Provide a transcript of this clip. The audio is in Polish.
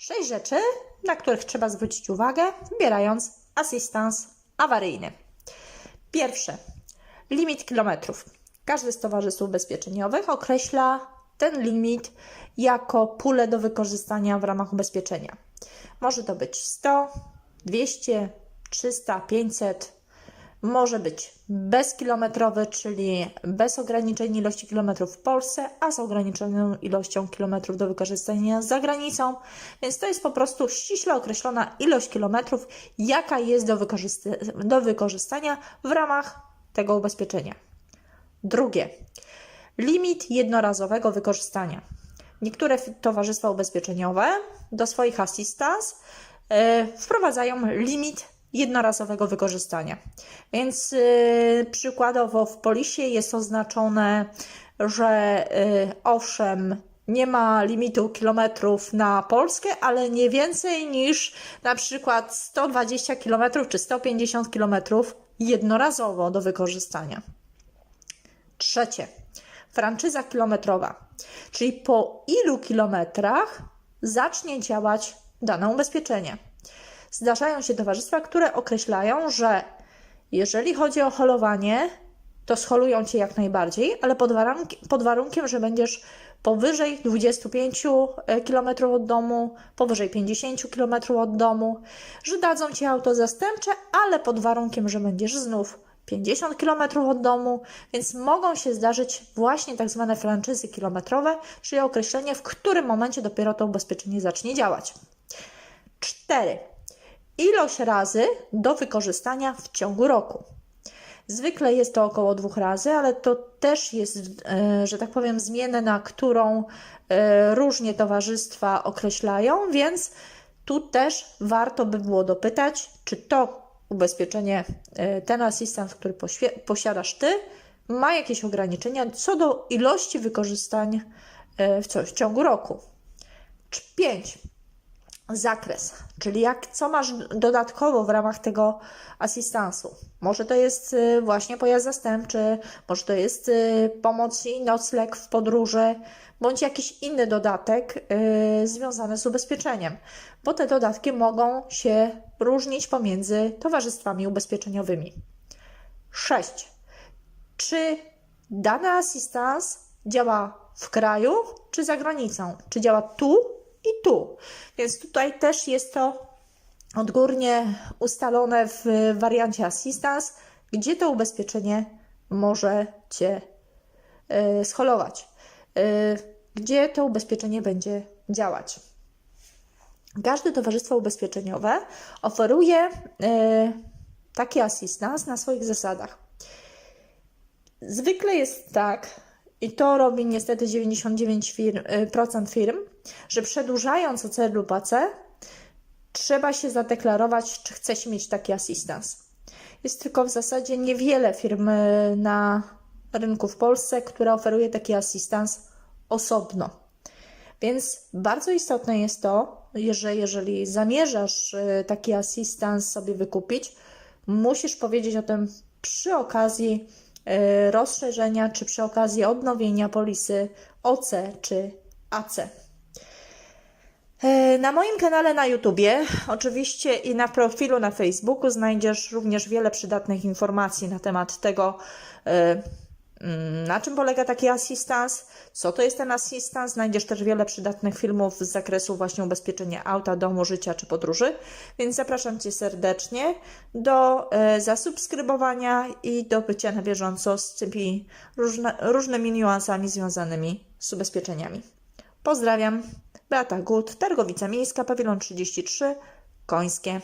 Sześć rzeczy, na których trzeba zwrócić uwagę, wybierając asystans awaryjny. Pierwsze, limit kilometrów. Każde z towarzystw ubezpieczeniowych określa ten limit jako pulę do wykorzystania w ramach ubezpieczenia. Może to być 100, 200, 300, 500, może być bezkilometrowy, czyli bez ograniczeń ilości kilometrów w Polsce, a z ograniczoną ilością kilometrów do wykorzystania za granicą. Więc to jest po prostu ściśle określona ilość kilometrów, jaka jest do, wykorzyst- do wykorzystania w ramach tego ubezpieczenia. Drugie, limit jednorazowego wykorzystania. Niektóre towarzystwa ubezpieczeniowe do swoich assistance e, wprowadzają limit jednorazowego wykorzystania. Więc e, przykładowo w polisie jest oznaczone, że e, owszem, nie ma limitu kilometrów na Polskę, ale nie więcej niż na przykład 120 km czy 150 km jednorazowo do wykorzystania. Trzecie, franczyza kilometrowa, czyli po ilu kilometrach zacznie działać dane ubezpieczenie. Zdarzają się towarzystwa, które określają, że jeżeli chodzi o holowanie, to scholują cię jak najbardziej, ale pod, pod warunkiem, że będziesz powyżej 25 km od domu, powyżej 50 km od domu, że dadzą ci auto zastępcze, ale pod warunkiem, że będziesz znów 50 km od domu, więc mogą się zdarzyć właśnie tak zwane franczyzy kilometrowe, czyli określenie, w którym momencie dopiero to ubezpieczenie zacznie działać. 4. Ilość razy do wykorzystania w ciągu roku. Zwykle jest to około dwóch razy, ale to też jest, e, że tak powiem, zmienne, na którą e, różnie towarzystwa określają, więc tu też warto by było dopytać, czy to ubezpieczenie, e, ten asystent, który posiadasz Ty, ma jakieś ograniczenia co do ilości wykorzystań w, co, w ciągu roku. 5 zakres, czyli jak, co masz dodatkowo w ramach tego asystansu. Może to jest y, właśnie pojazd zastępczy, może to jest y, pomoc i nocleg w podróży, bądź jakiś inny dodatek y, związany z ubezpieczeniem, bo te dodatki mogą się różnić pomiędzy towarzystwami ubezpieczeniowymi. 6. Czy dany asystans działa w kraju czy za granicą? Czy działa tu i tu? Więc tutaj też jest to odgórnie ustalone w wariancie assistance, gdzie to ubezpieczenie może Cię y, scholować, y, gdzie to ubezpieczenie będzie działać. Każde towarzystwo ubezpieczeniowe oferuje y, taki assistance na swoich zasadach. Zwykle jest tak, i to robi niestety 99% firm, y, procent firm, że przedłużając OC lub AC, trzeba się zadeklarować, czy chce się mieć taki asystans. Jest tylko w zasadzie niewiele firm y, na rynku w Polsce, które oferuje taki asystans osobno. Więc bardzo istotne jest to, że jeżeli zamierzasz y, taki asystans sobie wykupić, musisz powiedzieć o tym przy okazji y, rozszerzenia, czy przy okazji odnowienia polisy OC czy AC. E, Na moim kanale na YouTubie, oczywiście i na profilu na Facebooku znajdziesz również wiele przydatnych informacji na temat tego, e, mm, na czym polega taki asystans, co to jest ten asystans. Znajdziesz też wiele przydatnych filmów z zakresu właśnie ubezpieczenia auta, domu, życia czy podróży, więc zapraszam Cię serdecznie do e, zasubskrybowania i do bycia na bieżąco z tymi różnymi niuansami związanymi z ubezpieczeniami. Pozdrawiam. Beata Gut, Targowica Miejska, pawilon 33, Końskie.